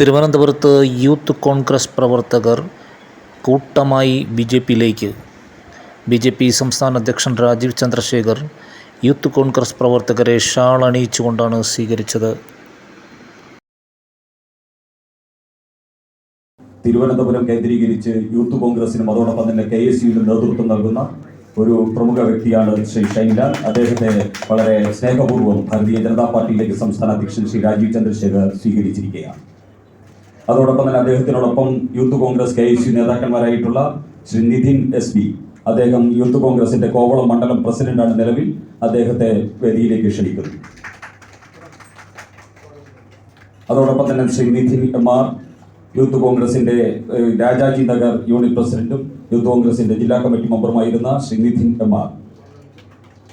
തിരുവനന്തപുരത്ത് യൂത്ത് കോൺഗ്രസ് പ്രവർത്തകർ കൂട്ടമായി ബി ജെ പിയിലേക്ക്. ബി ജെ പി സംസ്ഥാന അധ്യക്ഷൻ രാജീവ് ചന്ദ്രശേഖർ യൂത്ത് കോൺഗ്രസ് പ്രവർത്തകരെ ഷാൾ അണിയിച്ചുകൊണ്ടാണ് സ്വീകരിച്ചത്. തിരുവനന്തപുരം കേന്ദ്രീകരിച്ച് യൂത്ത് കോൺഗ്രസിനും അതോടൊപ്പം തന്നെ കെ എസ് യുവിനും നേതൃത്വം നൽകുന്ന ഒരു പ്രമുഖ വ്യക്തിയാണ് ശ്രീ ഷൈൻലാൽ. അദ്ദേഹത്തെ വളരെ സ്നേഹപൂർവം ഭാരതീയ ജനതാ പാർട്ടിയിലേക്ക് സംസ്ഥാന അധ്യക്ഷൻ ശ്രീ രാജീവ് ചന്ദ്രശേഖർ സ്വീകരിച്ചിരിക്കുകയാണ്. അതോടൊപ്പം തന്നെ അദ്ദേഹത്തിനോടൊപ്പം youth congress K S U നേതാക്കന്മാരായിട്ടുള്ള Shri Nithin S B അദ്ദേഹം യൂത്ത് കോൺഗ്രസിന്റെ കോവളം മണ്ഡലം പ്രസിഡന്റാണ് നിലവിൽ. അദ്ദേഹത്തെ വേദിയിലേക്ക് ക്ഷണിക്കുന്നു. അതോടൊപ്പം തന്നെ ശ്രീ നിതിൻ എം യൂത്ത് കോൺഗ്രസിന്റെ രാജാജി നഗർ യൂണിറ്റ് പ്രസിഡന്റും യൂത്ത് കോൺഗ്രസിന്റെ ജില്ലാ committee മെമ്പറുമായിരുന്ന Shri Nithin M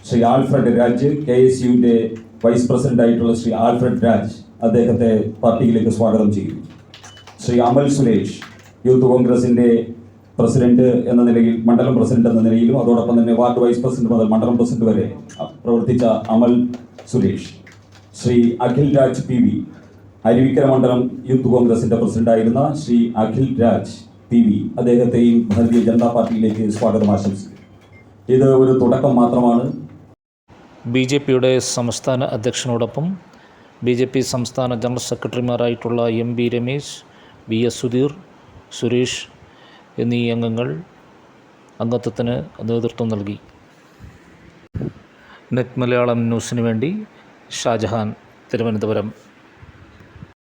Shri Alfred Raj K S യുവിന്റെ vice president ആയിട്ടുള്ള ശ്രീ ആൽഫ്രഡ് രാജ് അദ്ദേഹത്തെ പാർട്ടിയിലേക്ക് സ്വാഗതം ചെയ്യുന്നു. ശ്രീ അമൽ സുരേഷ് യൂത്ത് കോൺഗ്രസിന്റെ പ്രസിഡന്റ് എന്ന നിലയിൽ മണ്ഡലം പ്രസിഡന്റ് എന്ന നിലയിലും അതോടൊപ്പം തന്നെ വാർഡ് വൈസ് പ്രസിഡന്റ് മുതൽ മണ്ഡലം പ്രസിഡന്റ് വരെ പ്രവർത്തിച്ച അമൽ സുരേഷ്. ശ്രീ അഖിൽ രാജ് പി വി അരുവിക്കര മണ്ഡലം യൂത്ത് കോൺഗ്രസിന്റെ പ്രസിഡന്റായിരുന്ന ശ്രീ അഖിൽ രാജ് പി വി അദ്ദേഹത്തെയും ഭാരതീയ ജനതാ പാർട്ടിയിലേക്ക് സ്വാഗതം ആശംസിക്കും ഇത് ഒരു തുടക്കം മാത്രമാണ്. ബി ജെ പിയുടെ സംസ്ഥാന അധ്യക്ഷനോടൊപ്പം ബി ജെ പി സംസ്ഥാന general സെക്രട്ടറിമാരായിട്ടുള്ള M B Ramesh V S Sudheer Suresh എന്നീ അംഗങ്ങൾ അംഗത്വത്തിന് നേതൃത്വം നൽകി. നെറ്റ് മലയാളം ന്യൂസിന് വേണ്ടി ഷാജഹാൻ തിരുവനന്തപുരം.